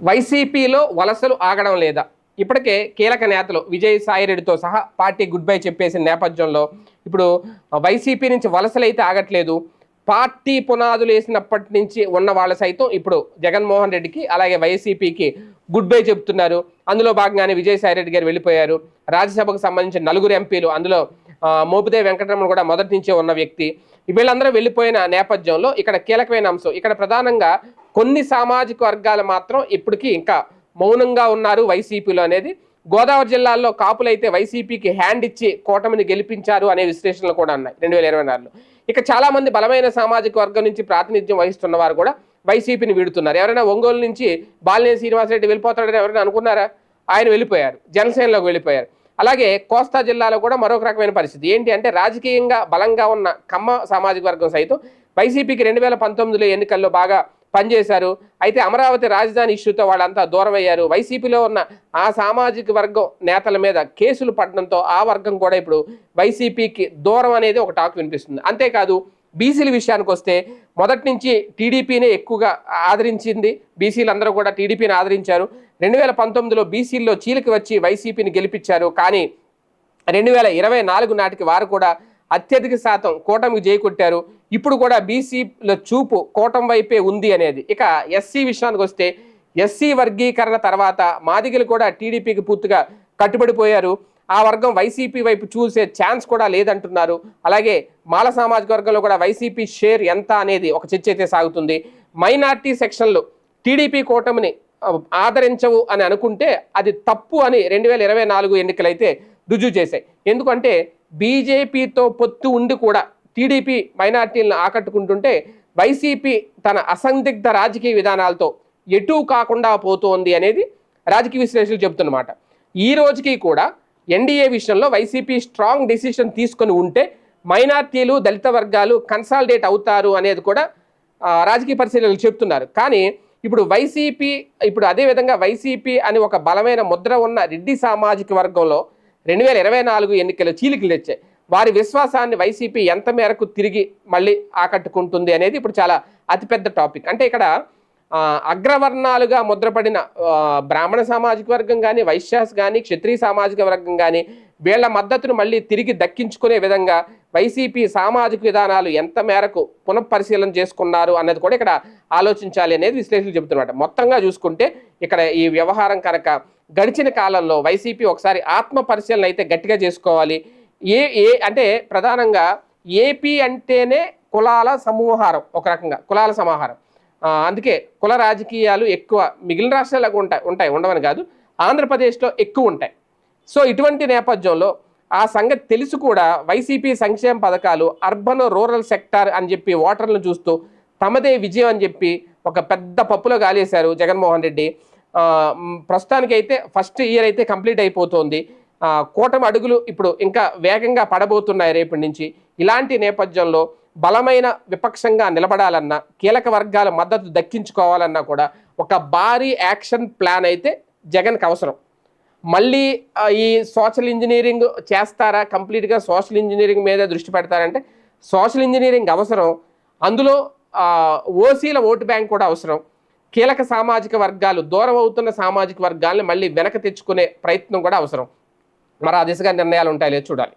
వైసీపీలో వలసలు ఆగడం లేదా? ఇప్పటికే కీలక నేతలు విజయ్ సాయిరెడ్డితో సహా పార్టీ గుడ్ బై చెప్పేసిన నేపథ్యంలో ఇప్పుడు వైసీపీ నుంచి వలసలు అయితే ఆగట్లేదు. పార్టీ పునాదులు వేసినప్పటి నుంచి ఉన్న వాళ్ళ సైతం ఇప్పుడు జగన్మోహన్ రెడ్డికి అలాగే వైసీపీకి గుడ్ బై చెప్తున్నారు అందులో భాగంగానే విజయసాయిరెడ్డి గారు వెళ్ళిపోయారు. రాజ్యసభకు సంబంధించిన నలుగురు ఎంపీలు అందులో మోపిదే వెంకటరమణ కూడా మొదటి నుంచే ఉన్న వ్యక్తి. వీళ్ళందరూ వెళ్ళిపోయిన నేపథ్యంలో ఇక్కడ కీలకమైన అంశం ఇక్కడ ప్రధానంగా కొన్ని సామాజిక వర్గాలు మాత్రం ఇప్పటికీ ఇంకా మౌనంగా ఉన్నారు వైసీపీలో అనేది. గోదావరి జిల్లాలో కాపులైతే వైసీపీకి హ్యాండ్ ఇచ్చి కూటమిని గెలిపించారు అనే విశ్లేషణలు కూడా ఉన్నాయి రెండు వేల ఇరవై నాలుగులో. ఇక చాలామంది బలమైన సామాజిక వర్గం నుంచి ప్రాతినిధ్యం వహిస్తున్న వారు కూడా వైసీపీని వీడుతున్నారు. ఎవరైనా ఒంగోలు నుంచి బాలినేని శ్రీనివాసరెడ్డి వెళ్ళిపోతాడని ఎవరైనా అనుకున్నారా? ఆయన వెళ్ళిపోయారు. జనసేనలోకి వెళ్ళిపోయారు. అలాగే కోస్తా జిల్లాలో కూడా మరొక రకమైన పరిస్థితి. ఏంటి అంటే రాజకీయంగా బలంగా ఉన్న కమ్మ సామాజిక వర్గం సైతం వైసీపీకి రెండు వేల పంతొమ్మిదిలో ఎన్నికల్లో బాగా పనిచేశారు. అయితే అమరావతి రాజధాని ఇష్యూతో వాళ్ళంతా దూరం అయ్యారు వైసీపీలో ఉన్న ఆ సామాజిక వర్గం నేతల మీద కేసులు పడడంతో ఆ వర్గం కూడా ఇప్పుడు వైసీపీకి దూరం అనేది ఒక టాక్ వినిపిస్తుంది. అంతేకాదు బీసీల విషయానికి వస్తే మొదటి నుంచి టీడీపీనే ఎక్కువగా ఆదరించింది. బీసీలు అందరూ కూడా టీడీపీని ఆదరించారు. రెండు వేల పంతొమ్మిదిలో బీసీల్లో చీలికి వచ్చి వైసీపీని గెలిపించారు. కానీ రెండు వేల ఇరవై నాలుగు నాటికి వారు కూడా అత్యధిక శాతం కూటమికి జైకొట్టారు ఇప్పుడు కూడా బీసీల చూపు కూటమి వైపే ఉంది అనేది. ఇక ఎస్సీ విషయానికి వస్తే ఎస్సీ వర్గీకరణ తర్వాత మాదిగలు కూడా టీడీపీకి పూర్తిగా కట్టుబడిపోయారు. ఆ వర్గం వైసీపీ వైపు చూసే ఛాన్స్ కూడా లేదంటున్నారు. అలాగే మాల సామాజిక వర్గంలో కూడా వైసీపీ షేర్ ఎంత అనేది ఒక చర్చ అయితే సాగుతుంది. మైనార్టీ సెక్షన్లు టీడీపీ కూటమిని ఆదరించవు అని అనుకుంటే అది తప్పు అని రెండు వేల ఇరవై నాలుగు ఎన్నికలైతే రుజువు చేశాయి. ఎందుకంటే బీజేపీతో పొత్తు ఉండి కూడా టీడీపీ మైనార్టీలను ఆకట్టుకుంటుంటే వైసీపీ తన అసందిగ్ధ రాజకీయ విధానాలతో ఎటూ కాకుండా పోతోంది అనేది రాజకీయ విశ్లేషకులు చెబుతున్నమాట. ఈ రోజుకి కూడా ఎన్డీఏ విషయంలో వైసీపీ స్ట్రాంగ్ డిసిషన్ తీసుకొని ఉంటే మైనార్టీలు దళిత వర్గాలు కన్సాలిడేట్ అవుతారు అనేది కూడా రాజకీయ పరిశీలనలు చెప్తున్నారు కానీ ఇప్పుడు వైసీపీ ఇప్పుడు అదే విధంగా వైసీపీ అని ఒక బలమైన ముద్ర ఉన్న రెడ్డి సామాజిక వర్గంలో రెండు వేల ఇరవై నాలుగు ఎన్నికలు చీలికలు తెచ్చాయి. వారి విశ్వాసాన్ని వైసీపీ ఎంత మేరకు తిరిగి మళ్ళీ ఆకట్టుకుంటుంది అనేది ఇప్పుడు చాలా అతిపెద్ద టాపిక్. అంటే ఇక్కడ అగ్రవర్ణాలుగా ముద్రపడిన బ్రాహ్మణ సామాజిక వర్గం కానీ వైశ్యాస్ కానీ క్షత్రియ సామాజిక వర్గం కానీ వీళ్ళ మద్దతును మళ్ళీ తిరిగి దక్కించుకునే విధంగా వైసీపీ సామాజిక విధానాలు ఎంత మేరకు పునఃపరిశీలన చేసుకున్నారు అన్నది కూడా ఇక్కడ ఆలోచించాలి అనేది విశ్లేషకులు చెబుతున్నమాట. మొత్తంగా చూసుకుంటే ఇక్కడ ఈ వ్యవహారం కనుక గడిచిన కాలంలో వైసీపీ ఒకసారి ఆత్మ పరిశీలన అయితే గట్టిగా చేసుకోవాలి. ఏ ఏ అంటే ప్రధానంగా ఏపీ అంటేనే కులాల సమూహారం ఒక రకంగా కులాల సమాహారం. అందుకే కుల రాజకీయాలు ఎక్కువ మిగిలిన రాష్ట్రాలకు ఉంటాయి ఉంటాయి ఉండవని కాదు ఆంధ్రప్రదేశ్లో ఎక్కువ ఉంటాయి. సో ఇటువంటి నేపథ్యంలో ఆ సంగతి తెలిసి కూడా వైసీపీ సంక్షేమ పథకాలు అర్బన్ రూరల్ సెక్టార్ అని చెప్పి ఓటర్లను చూస్తూ తమదే విజయం అని చెప్పి ఒక పెద్ద పప్పులో గాలేశారు జగన్మోహన్ రెడ్డి. ప్రస్తుతానికైతే ఫస్ట్ ఇయర్ అయితే కంప్లీట్ అయిపోతుంది. ఆ, కూటమి అడుగులు ఇప్పుడు ఇంకా వేగంగా పడబోతున్నాయి రేపటి నుంచి. ఇలాంటి నేపథ్యంలో బలమైన విపక్షంగా నిలబడాలన్నా కీలక వర్గాల మద్దతు దక్కించుకోవాలన్నా కూడా ఒక భారీ యాక్షన్ ప్లాన్ అయితే జగన్కి అవసరం. మళ్ళీ ఈ సోషల్ ఇంజనీరింగ్ చేస్తారా? కంప్లీట్గా సోషల్ ఇంజనీరింగ్ మీద దృష్టి పెడతారంటే సోషల్ ఇంజనీరింగ్ అవసరం. అందులో ఓసీల ఓటు బ్యాంక్ కూడా అవసరం. కీలక సామాజిక వర్గాలు దూరం అవుతున్న సామాజిక వర్గాలను మళ్ళీ వెనక తెచ్చుకునే ప్రయత్నం కూడా అవసరం. మరి ఆ దిశగా నిర్ణయాలు ఉంటాయో చూడాలి.